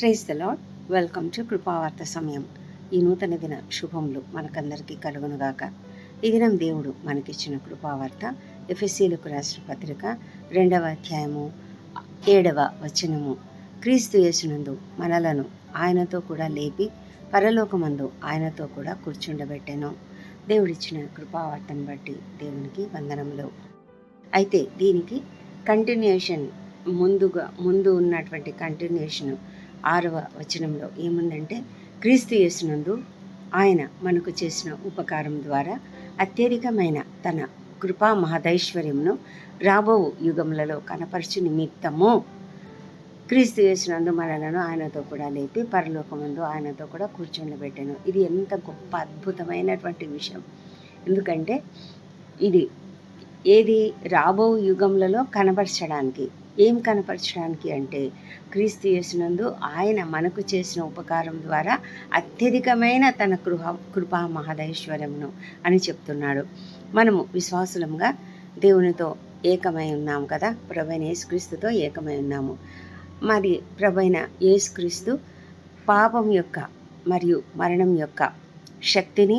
Praise the lord welcome to కృపావార్త సమయం. ఈ నూతన దిన శుభములు మనకందరికీ కలుగునుగాక. ఈ దినం దేవుడు మనకిచ్చిన కృపావార్త ఎఫ్ఎస్సీలకు రాసిన పత్రిక రెండవ అధ్యాయము ఏడవ వచనము. క్రీస్తు యేసునందు మనలను ఆయనతో కూడా లేపి పరలోకమందు ఆయనతో కూడా కూర్చుండబెట్టాను. దేవుడిచ్చిన కృపావార్తను బట్టి దేవునికి వందనములు. అయితే దీనికి కంటిన్యూషన్ ముందుగా ముందు ఉన్నటువంటి కంటిన్యూషన్ ఆరవ వచనంలో ఏముందంటే క్రీస్తు యేసునందు ఆయన మనకు చేసిన ఉపకారం ద్వారా అత్యధికమైన తన కృపా మహదైశ్వర్యమును రాబో యుగములలో కనపరచు నిమిత్తము. క్రీస్తు యేసునందు మనలను ఆయనతో కూడా లేపి పరలోకముందు ఆయనతో కూడా కూర్చోబెట్టాను ఇది ఎంత గొప్ప అద్భుతమైనటువంటి విషయం. ఎందుకంటే ఇది ఏది రాబో యుగములలో కనపరచడానికి ఏం కనపరచడానికి అంటే క్రీస్తు యేసునందు ఆయన మనకు చేసిన ఉపకారం ద్వారా అత్యధికమైన తన కృహ కృపా మహదైశ్వర్యమును అని చెప్తున్నాడు. మనము విశ్వాసులంగా దేవునితో ఏకమై ఉన్నాము కదా? ప్రభైన యేసుక్రీస్తుతో ఏకమై ఉన్నాము. మరి ప్రభైన యేసుక్రీస్తు పాపం యొక్క మరియు మరణం యొక్క శక్తిని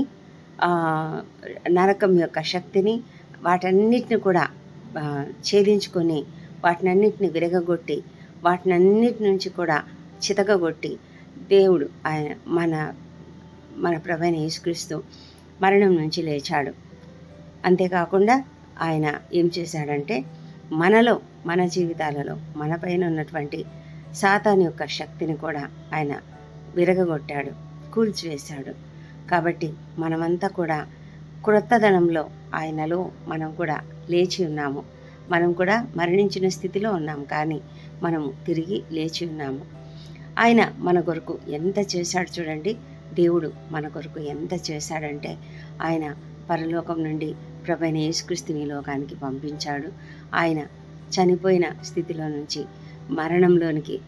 నరకం యొక్క శక్తిని వాటన్నిటిని కూడా ఛేదించుకొని వాటినన్నిటిని విరగగొట్టి వాటినన్నిటి నుంచి కూడా చితకగొట్టి దేవుడు ఆయన మన మన ప్రభైన యేసుక్రీస్తు మరణం నుంచి లేచాడు. అంతేకాకుండా ఆయన ఏం చేశాడంటే మనలో మన జీవితాలలో మన పైన ఉన్నటువంటి సాతాన్ యొక్క శక్తిని కూడా ఆయన విరగగొట్టాడు కూల్చివేశాడు. కాబట్టి మనమంతా కూడా క్రొత్తదనంలో ఆయనలో మనం కూడా లేచి ఉన్నాము. మనం కూడా మరణించిన స్థితిలో ఉన్నాం కానీ మనము తిరిగి లేచి ఉన్నాము. ఆయన మన కొరకు ఎంత చేశాడు చూడండి. దేవుడు మన కొరకు ఎంత చేశాడంటే ఆయన పరలోకం నుండి ప్రభైన యేసుక్రీస్తుని లోకానికి పంపించాడు. ఆయన చనిపోయిన స్థితిలో నుంచి మరణంలోనికి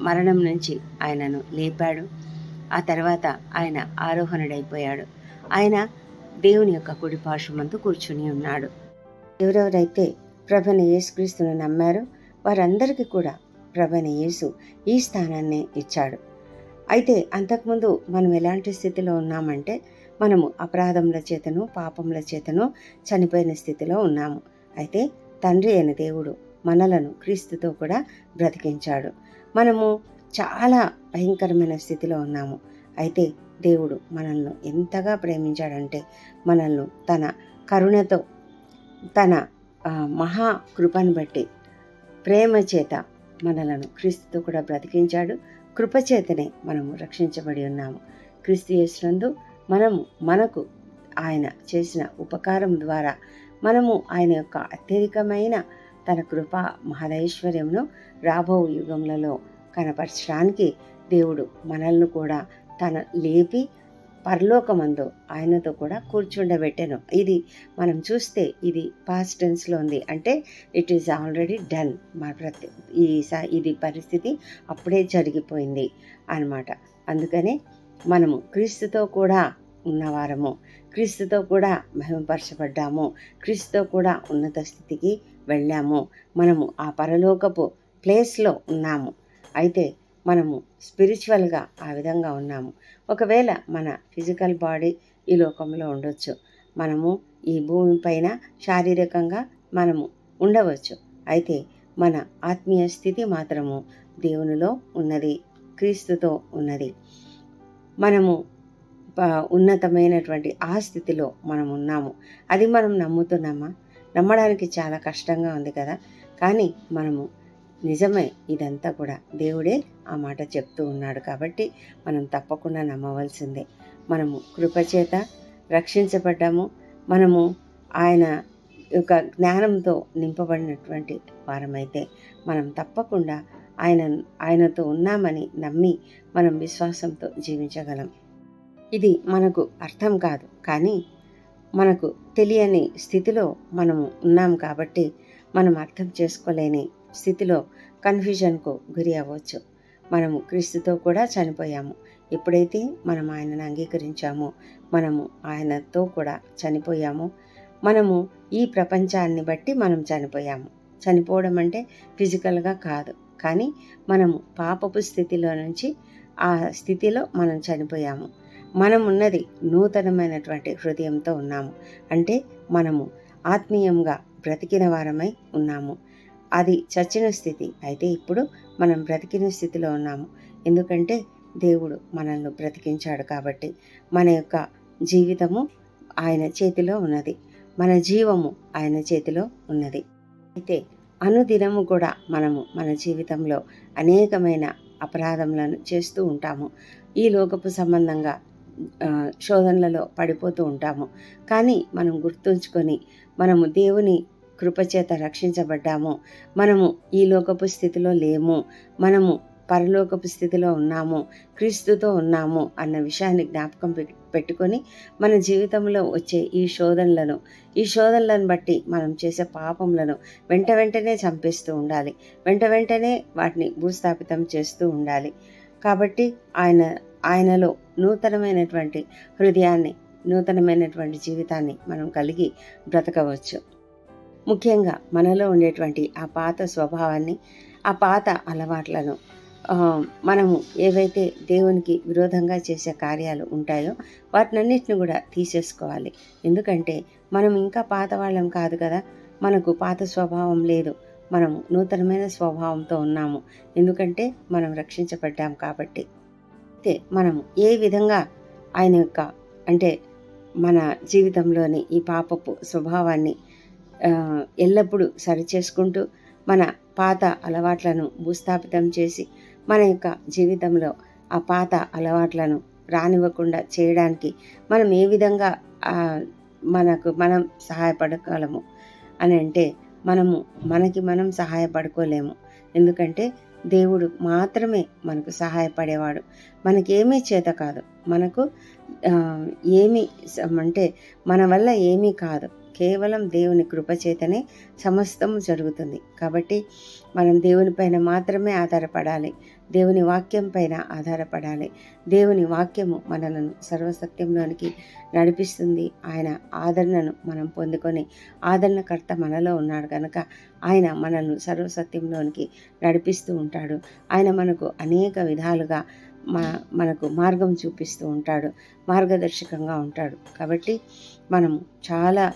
మరణం నుంచి ఆయనను లేపాడు. ఆ తర్వాత ఆయన ఆరోహణుడైపోయాడు. ఆయన దేవుని యొక్క కుడి పార్శ్వమందు కూర్చుని ఉన్నాడు. ఎవరెవరైతే ప్రభన యేసుక్రీస్తును నమ్మారు. వారందరికీ కూడా ప్రభన యేసు ఈ స్థానాన్ని ఇచ్చాడు. అయితే అంతకుముందు మనం ఎలాంటి స్థితిలో ఉన్నామంటే మనము అపరాధముల చేతను పాపముల చేతను చనిపోయిన స్థితిలో ఉన్నాము. అయితే తండ్రి అయిన దేవుడు మనలను క్రీస్తుతో కూడా బ్రతికించాడు. మనము చాలా భయంకరమైన స్థితిలో ఉన్నాము. అయితే దేవుడు మనల్ని ఎంతగా ప్రేమించాడంటే మనల్ని తన కరుణతో తన మహా కృపను బట్టి ప్రేమ చేత మనలను క్రీస్తుతో కూడా బ్రతికించాడు. కృపచేతనే మనము రక్షించబడి ఉన్నాము. క్రీస్తు చేసినందు మనము మనకు ఆయన చేసిన ఉపకారం ద్వారా మనము ఆయన యొక్క అత్యధికమైన తన కృప మహదైశ్వర్యమును రాబో యుగములలో కనపరచడానికి దేవుడు మనల్ని కూడా తన లేపి పరలోకమందు ఆయనతో కూడా కూర్చుండబెట్టాను. ఇది మనం చూస్తే ఇది పాస్ట్ టెన్స్లో ఉంది. అంటే ఇట్ ఈస్ ఆల్రెడీ డన్ మా ప్రతి ఈ ఇది పరిస్థితి అప్పుడే జరిగిపోయింది అనమాట అందుకనే మనము క్రీస్తుతో కూడా ఉన్నవారము క్రీస్తుతో కూడా మహిమపరచబడ్డాము క్రీస్తుతో కూడా ఉన్నత స్థితికి వెళ్ళాము మనము ఆ పరలోకపు ప్లేస్లో ఉన్నాము. అయితే మనము స్పిరిచువల్గా ఆ విధంగా ఉన్నాము. ఒకవేళ మన ఫిజికల్ బాడీ ఈ లోకంలో ఉండొచ్చు మనము ఈ భూమి పైన శారీరకంగా మనము ఉండవచ్చు. అయితే మన ఆత్మీయ స్థితి మాత్రము దేవునిలో ఉన్నది క్రీస్తుతో ఉన్నది. మనము ఉన్నతమైనటువంటి ఆ స్థితిలో మనం ఉన్నాము. అది మనం నమ్ముతున్నామా? నమ్మడానికి చాలా కష్టంగా ఉంది కదా. కానీ మనము నిజమే ఇదంతా కూడా. దేవుడే ఆ మాట చెప్తూ ఉన్నాడు కాబట్టి మనం తప్పకుండా నమ్మవలసిందే. మనము కృపచేత రక్షించబడ్డాము. మనము ఆయన యొక్క జ్ఞానంతో నింపబడినటువంటి వారమైతే మనం తప్పకుండా ఆయన ఆయనతో ఉన్నామని నమ్మి మనం విశ్వాసంతో జీవించగలం. ఇది మనకు అర్థం కాదు కానీ మనకు తెలియని స్థితిలో మనము ఉన్నాం కాబట్టి మనం అర్థం చేసుకోలేని స్థితిలో కన్ఫ్యూజన్కు గురి అవ్వచ్చు. మనము క్రీస్తుతో కూడా చనిపోయాము. ఎప్పుడైతే మనం ఆయనను అంగీకరించామో మనము ఆయనతో కూడా చనిపోయాము. మనము ఈ ప్రపంచాన్ని బట్టి మనం చనిపోయాము. చనిపోవడం అంటే ఫిజికల్గా కాదు. కానీ మనము పాపపు స్థితిలో నుంచి ఆ స్థితిలో మనం చనిపోయాము. మనం ఉన్నది నూతనమైనటువంటి హృదయంతో ఉన్నాము. అంటే మనము ఆత్మీయంగా బ్రతికిన వారమై ఉన్నాము. అది చచ్చిన స్థితి. అయితే ఇప్పుడు మనం బ్రతికిన స్థితిలో ఉన్నాము. ఎందుకంటే దేవుడు మనల్ని బ్రతికించాడు కాబట్టి మన యొక్క జీవితము ఆయన చేతిలో ఉన్నది. మన జీవము ఆయన చేతిలో ఉన్నది. అయితే అనుదినము కూడా మనము మన జీవితంలో అనేకమైన అపరాధములను చేస్తూ ఉంటాము. ఈ లోకపు సంబంధంగా శోధనలలో పడిపోతూ ఉంటాము. కానీ మనం గుర్తుంచుకొని మనము దేవుని కృపచేత రక్షించబడ్డాము. మనము ఈ లోకపు స్థితిలో లేము. మనము పరలోకపు స్థితిలో ఉన్నాము. క్రీస్తుతో ఉన్నాము అన్న విషయాన్ని జ్ఞాపకం పెట్టుకొని మన జీవితంలో వచ్చే ఈ శోధనలను ఈ శోధనలను బట్టి మనం చేసే పాపములను వెంట వెంటనే చంపేస్తూ ఉండాలి. వెంట వెంటనే వాటిని భూస్థాపితం చేస్తూ ఉండాలి. కాబట్టి ఆయన ఆయనలో నూతనమైనటువంటి హృదయాన్ని నూతనమైనటువంటి జీవితాన్ని మనం కలిగి బ్రతకవచ్చు. ముఖ్యంగా మనలో ఉండేటువంటి ఆ పాత స్వభావాన్ని ఆ పాత అలవాట్లను మనము ఏవైతే దేవునికి విరోధంగా చేసే కార్యాలు ఉంటాయో వాటినన్నిటిని కూడా తీసేసుకోవాలి. ఎందుకంటే మనం ఇంకా పాత వాళ్ళం కాదు కదా. మనకు పాత స్వభావం లేదు. మనం నూతనమైన స్వభావంతో ఉన్నాము. ఎందుకంటే మనం రక్షించబడ్డాం కాబట్టి. అయితే మనం ఏ విధంగా ఆయన యొక్క అంటే మన జీవితంలోని ఈ పాపపు స్వభావాన్ని ఎల్లప్పుడూ సరిచేసుకుంటూ మన పాత అలవాట్లను భూస్థాపితం చేసి మన యొక్క జీవితంలో ఆ పాత అలవాట్లను రానివ్వకుండా చేయడానికి మనం ఏ విధంగా మనకు మనం సహాయపడగలము అని అంటే మనము మనకి మనం సహాయపడుకోలేము. ఎందుకంటే దేవుడు మాత్రమే మనకు సహాయపడేవాడు. మనకేమీ చేత కాదు. మనకు ఏమీ అంటే మన వల్ల ఏమీ కాదు. కేవలం దేవుని కృపచేతనే సమస్తము జరుగుతుంది. కాబట్టి మనం దేవుని పైన మాత్రమే ఆధారపడాలి. దేవుని వాక్యం పైన ఆధారపడాలి. దేవుని వాక్యము మనలను సర్వసత్యంలోనికి నడిపిస్తుంది. ఆయన ఆదరణను మనం పొందుకొని ఆదరణకర్త మనలో ఉన్నాడు కనుక ఆయన మనల్ని సర్వసత్యంలోనికి నడిపిస్తూ ఉంటాడు. ఆయన మనకు అనేక విధాలుగా మా మనకు మార్గం చూపిస్తూ ఉంటాడు. మార్గదర్శకంగా ఉంటాడు. కాబట్టి మనం చాలా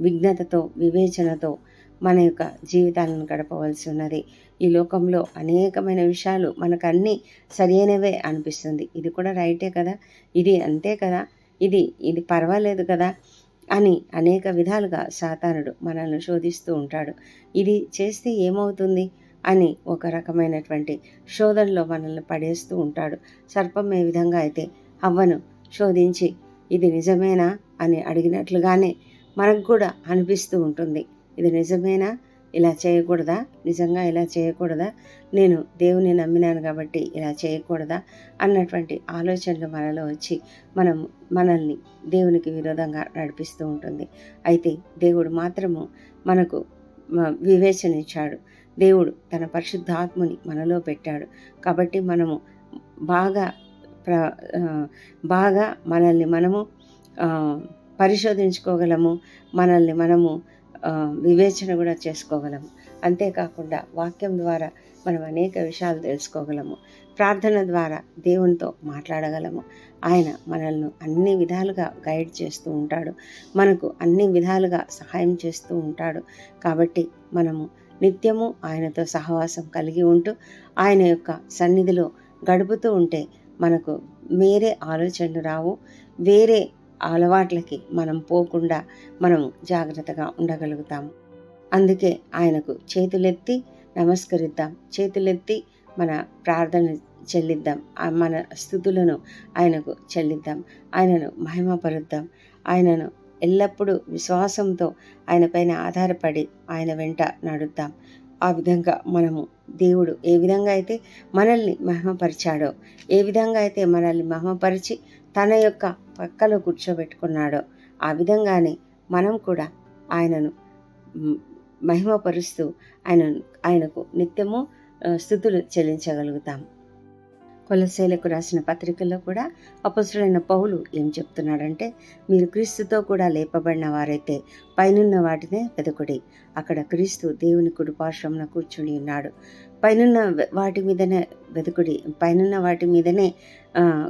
విఘ్నతతో వివేచనతో మన యొక్క జీవితాలను గడపవలసి ఉన్నది. ఈ లోకంలో అనేకమైన విషయాలు మనకు అన్నీ సరైనవే అనిపిస్తుంది. ఇది కూడా రైటే కదా? ఇది అంతే కదా? ఇది ఇది పర్వాలేదు కదా? అని అనేక విధాలుగా సాతానుడు మనల్ని శోధిస్తూ ఉంటాడు. ఇది చేస్తే ఏమవుతుంది? అని ఒక రకమైనటువంటి శోధనలో మనల్ని పడేస్తూ ఉంటాడు. సర్పం ఏ విధంగా అయితే అవ్వను శోధించి ఇది నిజమేనా? అని అడిగినట్లుగానే మనకు కూడా అనిపిస్తూ ఉంటుంది. ఇది నిజమేనా? ఇలా చేయకూడదా? నిజంగా ఇలా చేయకూడదా? నేను దేవుని నమ్మినాను కాబట్టి ఇలా చేయకూడదా? అన్నటువంటి ఆలోచనలు మనలో వచ్చి మనం మనల్ని దేవునికి విరోధంగా నడిపిస్తూ ఉంటుంది. అయితే దేవుడు మాత్రము మనకు వివేచన ఇచ్చాడు దేవుడు తన పరిశుద్ధాత్మని మనలో పెట్టాడు. కాబట్టి మనము బాగా ప్ర బాగా మనల్ని మనము పరిశోధించుకోగలము మనల్ని మనము వివేచన కూడా చేసుకోగలము. అంతేకాకుండా వాక్యం ద్వారా మనం అనేక విషయాలు తెలుసుకోగలము. ప్రార్థన ద్వారా దేవునితో మాట్లాడగలము. ఆయన మనల్ని అన్ని విధాలుగా గైడ్ చేస్తూ ఉంటాడు. మనకు అన్ని విధాలుగా సహాయం చేస్తూ ఉంటాడు. కాబట్టి మనము నిత్యము ఆయనతో సహవాసం కలిగి ఉంటూ ఆయన యొక్క సన్నిధిలో గడుపుతూ ఉంటే మనకు వేరే ఆలోచనలు రావు. వేరే అలవాట్లకి మనం పోకుండా మనం జాగ్రత్తగా ఉండగలుగుతాము అందుకే ఆయనకు చేతులెత్తి నమస్కరిద్దాం. చేతులెత్తి మన ప్రార్థన చెల్లిద్దాం. మన స్థుతులను ఆయనకు చెల్లిద్దాం. ఆయనను మహిమపరుద్దాం. ఆయనను ఎల్లప్పుడూ విశ్వాసంతో ఆయన పైన ఆధారపడి ఆయన వెంట నడుద్దాం. ఆ విధంగా మనము దేవుడు ఏ విధంగా అయితే మనల్ని మహిమపరిచాడో ఏ విధంగా అయితే మనల్ని మహిమపరిచి తన యొక్క పక్కలో కూర్చోబెట్టుకున్నాడో. ఆ విధంగానే మనం కూడా ఆయనను మహిమపరుస్తూ ఆయన ఆయనకు నిత్యము స్థుతులు చెల్లించగలుగుతాం. కొలసేలకు రాసిన పత్రికల్లో కూడా అపసుడైన పౌలు ఏం చెప్తున్నాడంటే మీరు క్రీస్తుతో కూడా లేపబడిన వారైతే పైనున్న వాటినే వెతకుడి అక్కడ క్రీస్తు దేవుని కుడిపార్శ్వమున కూర్చుని ఉన్నాడు. పైనున్న వాటి మీదనే వెతుకుడి పైనున్న వాటి మీదనే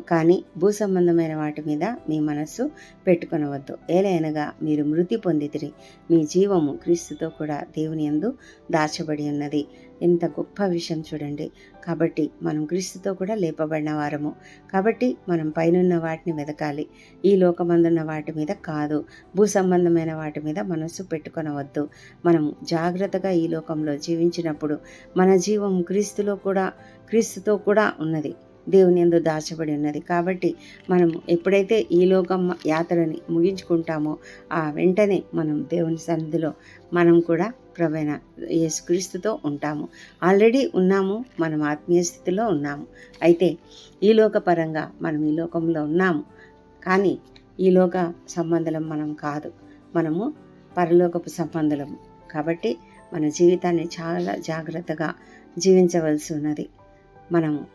కానీ భూ సంబంధమైన వాటి మీద మీ మనస్సు పెట్టుకొనవద్దు. ఏలైనగా మీరు మృతి పొందితిరి. మీ జీవము క్రీస్తుతో కూడా దేవుని యందు దాచబడి ఉన్నది. ఎంత గొప్ప విషయం చూడండి. కాబట్టి మనం క్రీస్తుతో కూడా లేపబడిన వారము. కాబట్టి మనం పైనున్న వాటిని వెతకాలి. ఈ లోకమందున్న వాటి మీద కాదు. భూ సంబంధమైన వాటి మీద మనస్సు పెట్టుకొనవద్దు. మనం జాగ్రత్తగా ఈ లోకంలో జీవించినప్పుడు మన జీవం క్రీస్తులో కూడా క్రీస్తుతో కూడా ఉన్నది. దేవుని ఎందు దాచబడి ఉన్నది. కాబట్టి మనం ఎప్పుడైతే ఈ లోకం యాత్రని ముగించుకుంటామో ఆ వెంటనే మనం దేవుని సన్నిధిలో మనం కూడా ప్రభైన యేసుక్రీస్తుతో ఉంటాము. ఆల్రెడీ ఉన్నాము మనం ఆత్మీయ స్థితిలో ఉన్నాము. అయితే ఈ లోకపరంగా మనం ఈ లోకంలో ఉన్నాము. కానీ ఈ లోక సంబంధం మనం కాదు. మనము పరలోకపు సంబంధులము. కాబట్టి మన జీవితాన్ని చాలా జాగ్రత్తగా జీవించవలసి ఉన్నది. మనము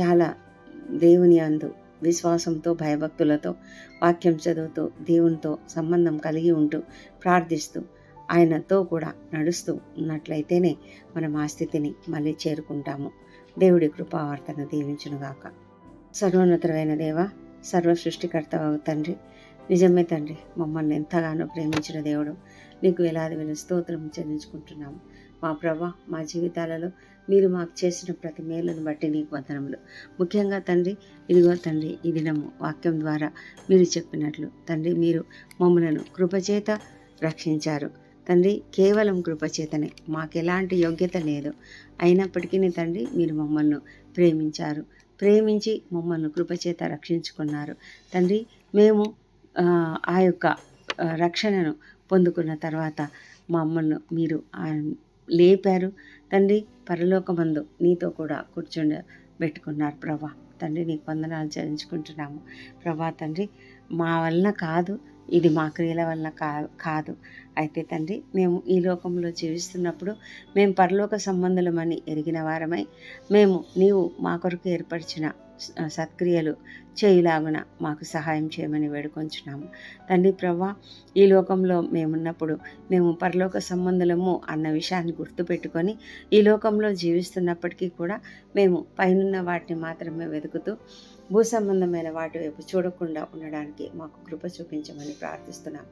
చాలా దేవుని అందు విశ్వాసంతో భయభక్తులతో వాక్యం చదువుతూ దేవునితో సంబంధం కలిగి ఉంటూ ప్రార్థిస్తూ ఆయనతో కూడా నడుస్తూ ఉన్నట్లయితేనే మనం ఆ స్థితిని మళ్ళీ చేరుకుంటాము. దేవుడి కృపావార్తను దీవించునుగాక. సర్వోన్నతమైన దేవ సర్వ సృష్టికర్త తండ్రి నిజమే తండ్రి మమ్మల్ని ఎంతగానో ప్రేమించిన దేవుడు నీకు వేలాది వేల స్తోత్రం చెల్లించుకుంటున్నాము. మా ప్రభ మా జీవితాలలో మీరు మాకు చేసిన ప్రతి మేలును బట్టి నీకు వందనములు. ముఖ్యంగా తండ్రి ఇదిగో తండ్రి ఈ దినము వాక్యం ద్వారా మీరు చెప్పినట్లు తండ్రి మీరు మమ్మలను కృపచేత రక్షించారు. తండ్రి కేవలం కృపచేతనే మాకు ఎలాంటి యోగ్యత లేదు. అయినప్పటికీ తండ్రి మీరు మమ్మల్ని ప్రేమించారు. ప్రేమించి మమ్మల్ని కృపచేత రక్షించుకున్నారు. తండ్రి మేము ఆ, యొక్క రక్షణను పొందుకున్న తర్వాత మమ్మల్ని మీరు ఆ, లేపారు. తండ్రి పరలోకమందు నీతో కూడా కూర్చుండ పెట్టుకున్నారు ప్రభా. తండ్రి నీకు వందనాలు చెల్లించుకుంటున్నాము. ప్రభా తండ్రి మా వలన కాదు ఇది మా క్రియల వలన కా కాదు. అయితే తండ్రి మేము ఈ లోకంలో జీవిస్తున్నప్పుడు మేము పరలోక సంబంధులమని ఎరిగిన వారమై మేము నీవు మా కొరకు ఏర్పరిచిన సత్క్రియలు చేయులాగున మాకు సహాయం చేయమని వేడుకొంచున్నాము. తండ్రి ప్రభా ఈ లోకంలో మేమున్నప్పుడు మేము పరలోక సంబంధులము అన్న విషయాన్ని గుర్తుపెట్టుకొని ఈ లోకంలో జీవిస్తున్నప్పటికీ కూడా మేము పైనున్న వాటిని మాత్రమే వెతుకుతూ భూ సంబంధమైన వాటి వైపు చూడకుండా ఉండడానికి మాకు కృప చూపించమని ప్రార్థిస్తున్నాం.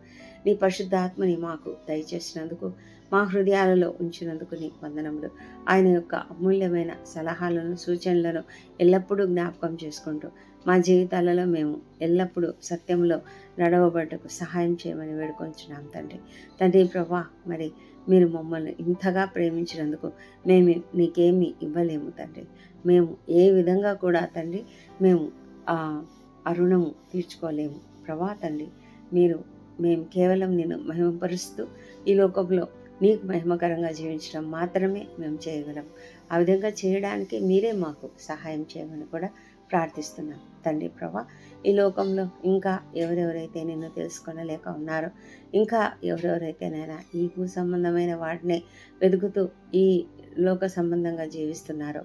నీ పరిశుద్ధాత్మని మాకు దయచేసినందుకు మా హృదయాలలో ఉంచినందుకు నీకు వందనములు. ఆయన యొక్క అమూల్యమైన సలహాలను సూచనలను ఎల్లప్పుడూ జ్ఞాపకం చేసుకుంటూ మా జీవితాలలో మేము ఎల్లప్పుడూ సత్యంలో నడవబడ్డకు సహాయం చేయమని వేడుకొంచున్నాం తండ్రి. తండ్రి ప్రభా మరి మీరు మమ్మల్ని ఇంతగా ప్రేమించినందుకు మేము నీకేమీ ఇవ్వలేము తండ్రి. మేము ఏ విధంగా కూడా తండ్రి మేము ఆ రుణము తీర్చుకోలేము. ప్రభా తండ్రి మీరు మేము కేవలం నేను మహిమపరుస్తూ ఈ లోకంలో నీకు మహిమకరంగా జీవించడం మాత్రమే మేము చేయగలం. ఆ విధంగా చేయడానికి మీరే మాకు సహాయం చేయమని కూడా ప్రార్థిస్తున్నాం. తండ్రి ప్రభా ఈ లోకంలో ఇంకా ఎవరెవరైతే నిన్ను తెలుసుకొనలేక ఉన్నారో ఇంకా ఎవరెవరైతే నైనా ఈ భూ సంబంధమైన వాటిని వెతుకుతూ ఈ లోక సంబంధంగా జీవిస్తున్నారో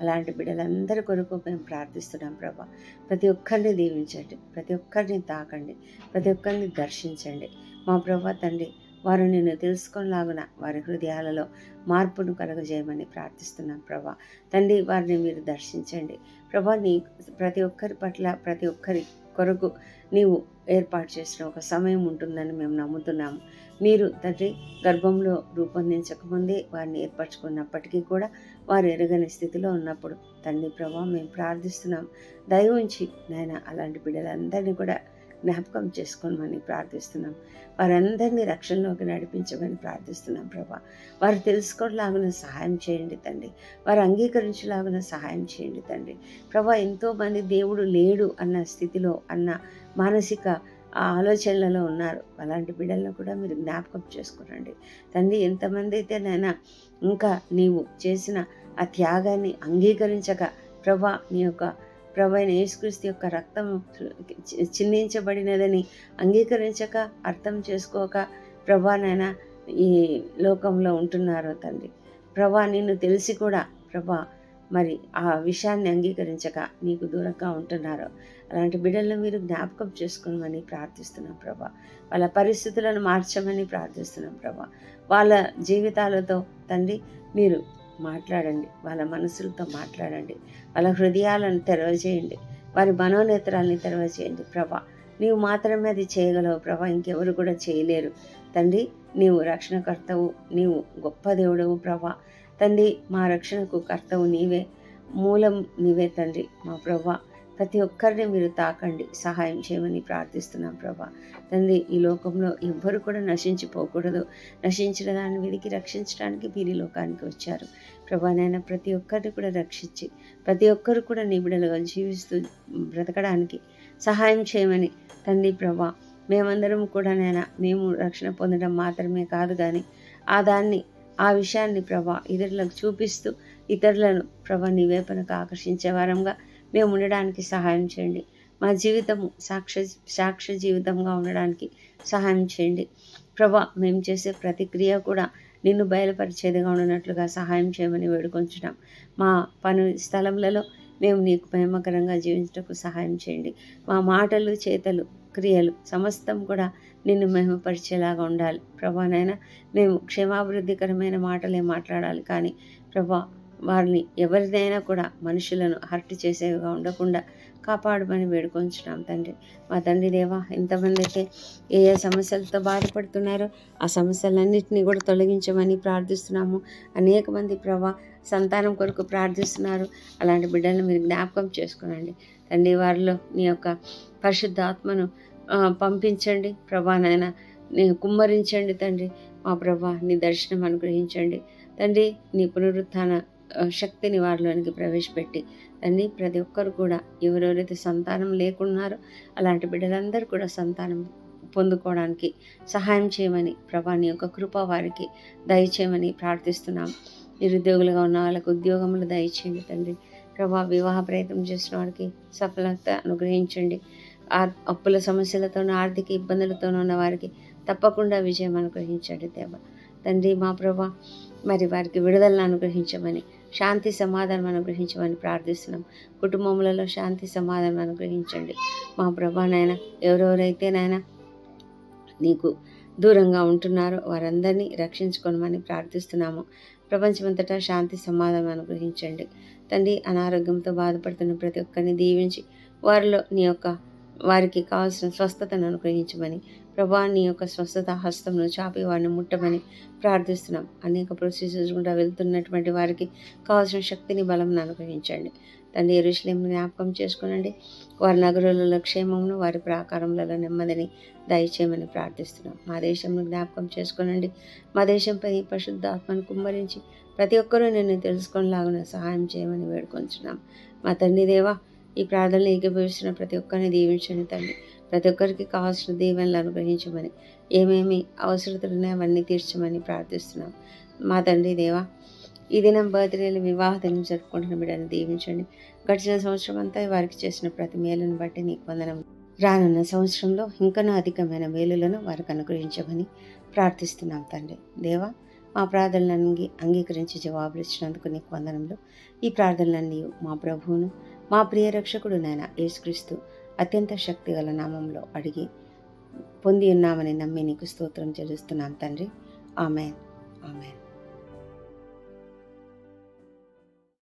అలాంటి బిడ్డలందరి కొరకు మేము ప్రార్థిస్తున్నాం ప్రభా. ప్రతి ఒక్కరిని దీవించండి. ప్రతి ఒక్కరిని తాకండి. ప్రతి ఒక్కరిని దర్శించండి. మా ప్రభా తండ్రి వారు నిన్ను తెలుసుకొనిలాగున వారి హృదయాలలో మార్పును కలుగజేయమని ప్రార్థిస్తున్నాం ప్రభా. తండ్రి వారిని మీరు దర్శించండి. ప్రభా నీ ప్రతి ఒక్కరి పట్ల ప్రతి ఒక్కరి కొరకు నీవు ఏర్పాటు చేసిన ఒక సమయం ఉంటుందని మేము నమ్ముతున్నాము. మీరు తండ్రి గర్భంలో రూపొందించకముందే వారిని ఏర్పరచుకున్నప్పటికీ కూడా వారు ఎరగని స్థితిలో ఉన్నప్పుడు తండ్రి ప్రభా మేము ప్రార్థిస్తున్నాం. దయ ఉంచి నాయన అలాంటి బిడ్డలందరినీ కూడా జ్ఞాపకం చేసుకోమని ప్రార్థిస్తున్నాం. వారందరినీ రక్షణలోకి నడిపించమని ప్రార్థిస్తున్నాం ప్రభా. వారు తెలుసుకోలాగిన సహాయం చేయండి తండ్రి. వారు అంగీకరించలాగిన సహాయం చేయండి తండ్రి. ప్రభా ఎంతోమంది దేవుడు లేడు అన్న స్థితిలో అన్న మానసిక ఆ ఆలోచనలలో ఉన్నారు. అలాంటి బిడ్డలను కూడా మీరు జ్ఞాపకం చేసుకునండి తండ్రి ఎంతమంది అయితే నైనా ఇంకా నీవు చేసిన ఆ త్యాగాన్ని అంగీకరించక ప్రభా నీ యొక్క ప్రభైన యేసుక్రీస్తు యొక్క రక్తం చి- చిందించబడినదని అంగీకరించక అర్థం చేసుకోక ప్రభా నాయన ఈ లోకంలో ఉంటున్నారో తండ్రి. ప్రభా నిన్ను తెలిసి కూడా ప్రభా మరి ఆ విషయాన్ని అంగీకరించక నీకు దూరంగా ఉంటున్నారో. అలాంటి బిడ్డలను మీరు జ్ఞాపకం చేసుకోమని ప్రార్థిస్తున్నాం ప్రభా. వాళ్ళ పరిస్థితులను మార్చమని ప్రార్థిస్తున్నాం ప్రభా. వాళ్ళ జీవితాలతో తండ్రి మీరు మాట్లాడండి. వాళ్ళ మనసులతో మాట్లాడండి. వాళ్ళ హృదయాలను తెరవచేయండి వారి మనోనేత్రాలని తెరవచేయండి ప్రభా. నీవు మాత్రమే అది చేయగలవు ప్రభా. ఇంకెవరు కూడా చేయలేరు. తండ్రి నీవు రక్షణకర్తవు. నీవు గొప్ప దేవుడవు ప్రభా. తండ్రి మా రక్షణకు కర్తవు నీవే. మూలం నీవే తండ్రి మా ప్రభా. ప్రతి ఒక్కరిని మీరు తాకండి. సహాయం చేయమని ప్రార్థిస్తున్నాం ప్రభా. తండ్రి ఈ లోకంలో ఎవ్వరు కూడా నశించిపోకూడదు. నశించిన దాని మీదకి రక్షించడానికి మీరు లోకానికి వచ్చారు. ప్రభా ప్రతి ఒక్కరిని కూడా రక్షించి ప్రతి ఒక్కరు కూడా నిబిడలుగా జీవిస్తూ బ్రతకడానికి సహాయం చేయమని తండ్రి ప్రభా మేమందరం కూడా నైనా మేము రక్షణ పొందడం మాత్రమే కాదు కానీ ఆ దాన్ని ఆ విషయాన్ని ప్రభా ఇతరులకు చూపిస్తూ ఇతరులను ప్రభా నీ ఆకర్షించే వారంగా మేము ఉండడానికి సహాయం చేయండి. మా జీవితము సాక్ష సాక్ష జీవితంగా ఉండడానికి సహాయం చేయండి. ప్రభా మేము చేసే ప్రతిక్రియ కూడా నిన్ను బయలుపరిచేదిగా ఉన్నట్లుగా సహాయం చేయమని వేడుకొంచున్నాం. మా పని స్థలములలో మేము నీకు ప్రేమకరంగా జీవించటకు సహాయం చేయండి. మా మాటలు చేతలు క్రియలు సమస్తం కూడా నిన్ను మహిమపరిచేలాగా ఉండాలి. ప్రభానైనా మేము క్షేమాభివృద్ధికరమైన మాటలే మాట్లాడాలి. కానీ ప్రభా వారిని ఎవరిదైనా కూడా మనుషులను హర్ట్ చేసేవిగా ఉండకుండా కాపాడమని వేడుకొంచున్నాం తండ్రి. మా తండ్రి దేవా ఎంతమంది అయితే ఏ ఏ సమస్యలతో బాధపడుతున్నారో ఆ సమస్యలన్నింటినీ కూడా తొలగించమని ప్రార్థిస్తున్నాము. అనేక మంది ప్రభా సంతానం కొరకు ప్రార్థిస్తున్నారు. అలాంటి బిడ్డలను మీరు జ్ఞాపకం చేసుకునండి. తండ్రి వారిలో నీ యొక్క పరిశుద్ధాత్మను పంపించండి. ప్రభా నాయన కుమ్మరించండి తండ్రి. మా ప్రభా నీ దర్శనం అనుగ్రహించండి. తండ్రి నీ పునరుత్థాన శక్తిని వారిలోనికి ప్రవేశపెట్టి తండ్రి ప్రతి ఒక్కరు కూడా ఎవరెవరైతే సంతానం లేకున్నారో అలాంటి బిడ్డలందరూ కూడా సంతానం పొందుకోవడానికి సహాయం చేయమని ప్రభాని యొక్క కృప వారికి దయచేయమని ప్రార్థిస్తున్నాం. నిరుద్యోగులుగా ఉన్న వాళ్ళకు ఉద్యోగములు దయచేయండి తండ్రి. ప్రభా వివాహ ప్రయత్నం చేసిన వారికి సఫలత అనుగ్రహించండి. అప్పుల సమస్యలతోనూ ఆర్థిక ఇబ్బందులతోనూ ఉన్న వారికి తప్పకుండా విజయం అనుగ్రహించండి దేవ. తండ్రి మా ప్రభా మరి వారికి విడుదలను అనుగ్రహించమని శాంతి సమాధానం అనుగ్రహించమని ప్రార్థిస్తున్నాం. కుటుంబములలో శాంతి సమాధానం అనుగ్రహించండి. మా ప్రభా నాయన ఎవరెవరైతే నాయన నీకు దూరంగా ఉంటున్నారో వారందరినీ రక్షించుకోనమని ప్రార్థిస్తున్నాము. ప్రపంచమంతటా శాంతి సమాధానం అనుగ్రహించండి. తండ్రి అనారోగ్యంతో బాధపడుతున్న ప్రతి ఒక్కరిని దీవించి వారిలో నీ యొక్క వారికి కావాల్సిన స్వస్థతను అనుగ్రహించమని ప్రభా నీ యొక్క స్వస్థత హస్తంను చాపి వారిని ముట్టమని ప్రార్థిస్తున్నాం. అనేక ప్రొసీజర్స్ గుండా వెళ్తున్నటువంటి వారికి కావాల్సిన శక్తిని బలం అనుగ్రహించండి. తండ్రి ఎరుశ్లేంని జ్ఞాపకం చేసుకునండి. వారి నగరులలో క్షేమమును వారి ప్రాకారములలో నెమ్మదిని దయచేయమని ప్రార్థిస్తున్నాం. మా దేశంను జ్ఞాపకం చేసుకునండి. మా దేశంపై పరిశుద్ధ ఆత్మను కుమ్మరించి ప్రతి ఒక్కరూ నిన్ను తెలుసుకునేలాగున సహాయం చేయమని వేడుకొంచున్నాం. మా తండ్రి దేవా ఈ ప్రార్థనలు ఏకీభవిస్తున్న ప్రతి ఒక్కరిని దీవించండి తండ్రి. ప్రతి ఒక్కరికి కావాల్సిన దీవెనలు అనుగ్రహించమని ఏమేమి అవసరతలు ఉన్నాయో అవన్నీ తీర్చమని ప్రార్థిస్తున్నాం. మా తండ్రి దేవా ఈ దినం బర్త్డేలు వివాహ దినం జరుపుకుంటున్న బిడ్డను దీవించండి. గడిచిన సంవత్సరం అంతా వారికి చేసిన ప్రతి మేలును బట్టి నీకు వందనం. రానున్న సంవత్సరంలో ఇంకనూ అధికమైన మేలులను వారికి అనుగ్రహించమని ప్రార్థిస్తున్నాం తండ్రి. దేవా మా ప్రార్థనలను అంగీకరించి జవాబులు ఇచ్చినందుకు నీకు వందనంలో. ఈ ప్రార్థనలన్నీ మా ప్రభువును మా ప్రియ రక్షకుడు నాయన యేసుక్రీస్తు అత్యంత శక్తిగల నామంలో అడిగి పొంది ఉన్నామని నమ్మి నీకు స్తోత్రం చెల్లిస్తున్నాం తండ్రి. ఆమెన్. ఆమెన్.